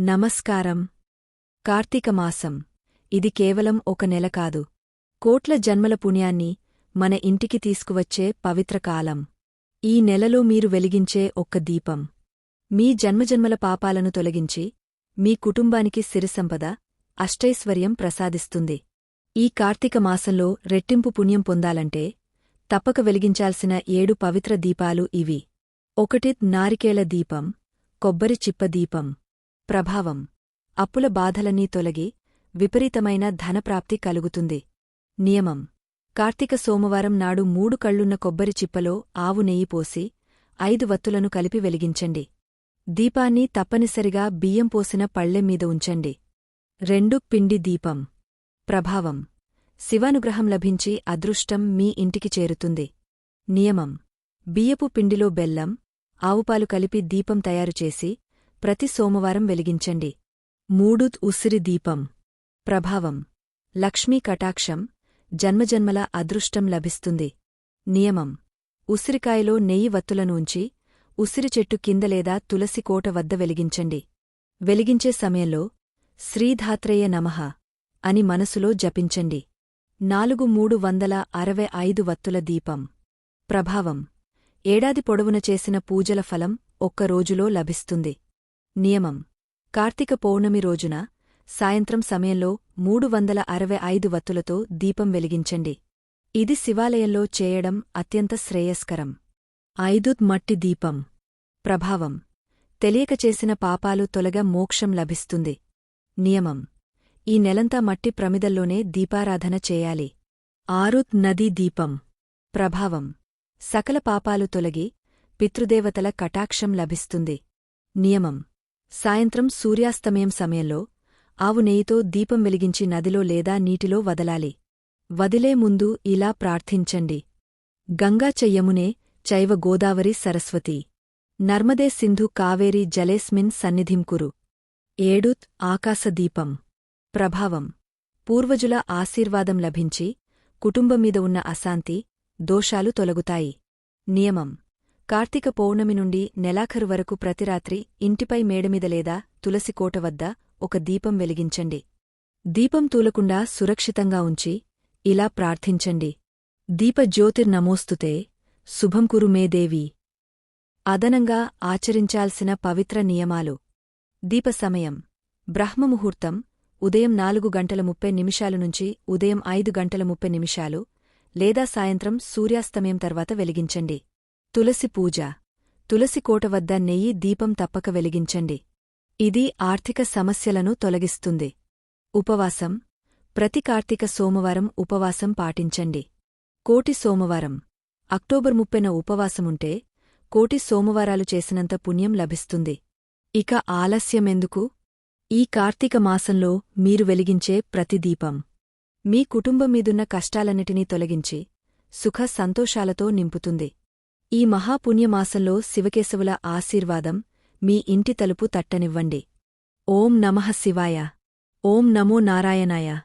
నమస్కారం. కార్తీక మాసం. ఇది కేవలం ఒక నెల కాదు. కోట్ల జన్మల పుణ్యాన్ని మన ఇంటికి తీసుకువచ్చే పవిత్ర కాలం. ఈ నెలలో మీరు వెలిగించే ఒక్క దీపం. మీ జన్మజన్మల పాపాలను తొలగించి మీ కుటుంబానికి సిరిసంపద అష్టైశ్వర్యం ప్రసాదిస్తుంది. ఈ కార్తీక మాసంలో రెట్టింపు పుణ్యం పొందాలంటే తప్పక వెలిగించాల్సిన ఏడు పవిత్ర దీపాలు ఇవి. ఒకటి నారికేళ దీపం కొబ్బరి చిప్ప దీపం. ప్రభావం. అప్పుల బాధలన్నీ తొలగి విపరీతమైన ధనప్రాప్తి కలుగుతుంది. నియమం. కార్తీక సోమవారం నాడు మూడు కళ్ళున్న కొబ్బరి చిప్పలో ఆవు నెయ్యి పోసి ఐదు వత్తులను కలిపి వెలిగించండి. దీపాన్ని తప్పనిసరిగా బియ్యం పోసిన పళ్ళెం ఉంచండి. రెండు పిండి దీపం. ప్రభావం. శివానుగ్రహం లభించి అదృష్టం మీ ఇంటికి చేరుతుంది. నియమం. బియ్యపు పిండిలో బెల్లం ఆవుపాలు కలిపి దీపం తయారుచేసి ప్రతి సోమవారం వెలిగించండి. మూడుత్ ఉసిరి దీపం. ప్రభావం. లక్ష్మీ కటాక్షం. జన్మజన్మల అదృష్టం లభిస్తుంది. నియమం. ఉసిరికాయలో నెయ్యి వత్తులను ఉంచి ఉసిరి చెట్టు కింద లేదా తులసి కోట వద్ద వెలిగించండి. వెలిగించే సమయంలో శ్రీధాత్రేయ నమః అని మనసులో జపించండి. నాలుగు మూడు వందల అరవై ఐదు వత్తుల దీపం. ప్రభావం. ఏడాది పొడవున చేసిన పూజల ఫలం ఒక్క రోజులో లభిస్తుంది. నియమం. కార్తీక పౌర్ణమి రోజున సాయంత్రం సమయంలో మూడు వందల అరవై ఐదు వత్తులతో దీపం వెలిగించండి. ఇది శివాలయంలో చేయడం అత్యంత శ్రేయస్కరం. ఐదుత్ మట్టి దీపం. ప్రభావం. తెలియక చేసిన పాపాలు తొలగ మోక్షం లభిస్తుంది. నియమం. ఈ నెలంతా మట్టి ప్రమిదల్లోనే దీపారాధన చేయాలి. ఆరుత్ నదీ దీపం. ప్రభావం. సకల పాపాలు తొలగి పితృదేవతల కటాక్షం లభిస్తుంది. నియమం. సాయంత్రం సూర్యాస్తమయం సమయంలో ఆవు నెయ్యితో దీపం వెలిగించి నదిలో లేదా నీటిలో వదలాలి. వదిలే ముందు ఇలా ప్రార్థించండి. గంగా చెయ్యమునే చైవ గోదావరి సరస్వతి. నర్మదే సింధు కావేరి జలేస్మిన్ సన్నిధింకురు ఏడుత్ ఆకాశదీపం ప్రభావం. పూర్వజుల ఆశీర్వాదం లభించి కుటుంబమీద ఉన్న అశాంతి దోషాలు తొలగుతాయి. నియమం. కార్తీక పౌర్ణమి నుండి నెలాఖరు వరకు ప్రతిరాత్రి ఇంటిపై మేడమీద లేదా తులసికోట వద్ద ఒక దీపం వెలిగించండి. దీపం తూలకుండా సురక్షితంగా ఉంచి ఇలా ప్రార్థించండి. దీపజ్యోతిర్నమోస్తుతే శుభం కురు మే దేవి. అదనంగా ఆచరించాల్సిన పవిత్ర నియమాలు. దీప సమయం. బ్రహ్మముహూర్తం ఉదయం నాలుగు గంటల ముప్పై నిమిషాలు నుంచి ఉదయం ఐదు గంటల ముప్పై నిమిషాలు లేదా సాయంత్రం సూర్యాస్తమయం తర్వాత వెలిగించండి. తులసి పూజ. తులసి కోట వద్ద నెయ్యి దీపం తప్పక వెలిగించండి. ఇది ఆర్థిక సమస్యలను తొలగిస్తుంది. ఉపవాసం. ప్రతి కార్తీక సోమవారం ఉపవాసం పాటించండి. కోటి సోమవారం. అక్టోబర్ ముప్పెన ఉపవాసముంటే కోటి సోమవారాలు చేసినంత పుణ్యం లభిస్తుంది. ఇక ఆలస్యమెందుకు? ఈ కార్తీక మాసంలో మీరు వెలిగించే ప్రతి దీపం. మీ కుటుంబం మీదున్న కష్టాలన్నిటినీ తొలగించి సుఖ సంతోషాలతో నింపుతుంది. ఈ మహాపుణ్యమాసంలో శివకేశవుల ఆశీర్వాదం మీ ఇంటి తలుపు తట్టనివ్వండి. ఓం నమః శివాయ. ఓం నమో నారాయణాయ.